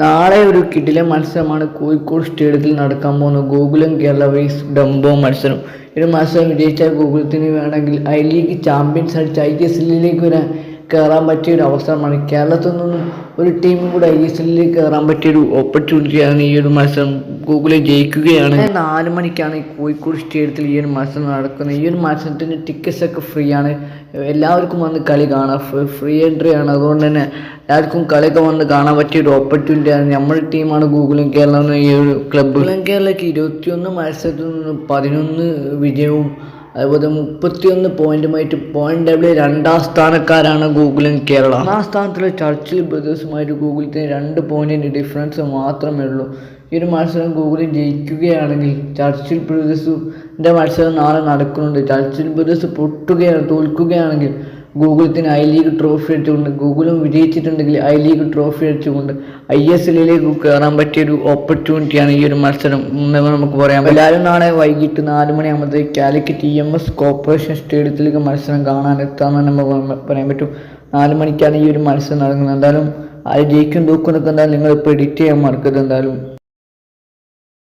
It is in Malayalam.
നാളെ ഒരു കിടില മത്സരമാണ് കോഴിക്കോട് സ്റ്റേഡിയത്തിൽ നടക്കാൻ പോകുന്നത്. ഗോകുലം കേരള വൈസ് ഡംബോ മത്സരം. ഒരു മത്സരം വിജയിച്ചാൽ ഗോകുലത്തിന് വേണമെങ്കിൽ ഐ ലീഗ് ചാമ്പ്യൻസ് അടിച്ച് ഐ എസ് എല്ലിലേക്ക് വരാൻ കയറാൻ പറ്റിയ ഒരു അവസരമാണ്. കേരളത്തിൽ നിന്നും ഒരു ടീമും കൂടെ ഐ എസ് എല്ലിലേക്ക് കയറാൻ പറ്റിയ ഒരു ഓപ്പർച്യൂണിറ്റിയാണ് ഈ ഒരു മത്സരം. ഗൂഗിളിൽ ജയിക്കുകയാണ്. നാല് മണിക്കാണ് ഈ കോഴിക്കോട് സ്റ്റേഡിയത്തിൽ ഈ ഒരു മത്സരം നടക്കുന്നത്. ഈ ഒരു മത്സരത്തിന് ടിക്കറ്റ്സ് ഒക്കെ ഫ്രീ ആണ്. എല്ലാവർക്കും വന്ന് കളി കാണാം. ഫ്രീ എൻട്രി ആണ്. അതുകൊണ്ട് തന്നെ എല്ലാവർക്കും കളിയൊക്കെ വന്ന് കാണാൻ പറ്റിയ ഒരു ഓപ്പർച്യൂണിറ്റി ആണ്. നമ്മുടെ ടീമാണ് ഗൂഗിളും കേരളം എന്ന ഈ ഒരു ക്ലബ്ബ് കേരളയ്ക്ക് ഇരുപത്തിയൊന്ന് മത്സരത്തിൽ നിന്ന് പതിനൊന്ന് വിജയവും അതുപോലെ മുപ്പത്തിയൊന്ന് പോയിന്റുമായിട്ട് പോയിന്റ് ടേബിളിൽ രണ്ടാം സ്ഥാനക്കാരാണ് ഗൂഗിളും കേരള. ആ സ്ഥാനത്തുള്ള ചർച്ചിൽ ബ്രദേഴ്സുമായിട്ട് ഗൂഗിളിന് രണ്ട് പോയിന്റിന്റെ ഡിഫറൻസ് മാത്രമേ ഉള്ളൂ. ഈ ഒരു മത്സരം ഗൂഗിളിൽ ജയിക്കുകയാണെങ്കിൽ ചർച്ചിൽ ബ്രദേഴ്സിന്റെ മത്സരം നാളെ നടക്കുന്നുണ്ട്. ചർച്ചിൽ ബ്രദേഴ്സ് പൊട്ടുകയാണ് തോൽക്കുകയാണെങ്കിൽ ഗൂഗിളത്തിന് ഐ ലീഗ് ട്രോഫി അടിച്ചുകൊണ്ട് ഗൂഗിളും വിജയിച്ചിട്ടുണ്ടെങ്കിൽ ഐ ലീഗ് ട്രോഫി അടിച്ചുകൊണ്ട് ഐ എസ് എല്ലിലേക്ക് കയറാൻ പറ്റിയൊരു ഓപ്പർച്യൂണിറ്റിയാണ് ഈ ഒരു മത്സരം. എന്ന് നമുക്ക് പറയാം എല്ലാവരും നാളെ വൈകിട്ട് നാല് മണിയാകുമ്പോഴത്തേക്ക് Calicut E M S corporation സ്റ്റേഡിയത്തിലേക്ക് മത്സരം കാണാൻ എത്താമെന്ന് നമുക്ക് പറയാൻ പറ്റും. നാല് മണിക്കാണ് ഈ ഒരു മത്സരം നടക്കുന്നത്. എന്തായാലും ആ ജയിക്കും തോക്കുന്നൊക്കെ എന്തായാലും നിങ്ങൾ ഇപ്പോൾ എഡിറ്റ് ചെയ്യാൻ മറക്കരുത് എന്തായാലും.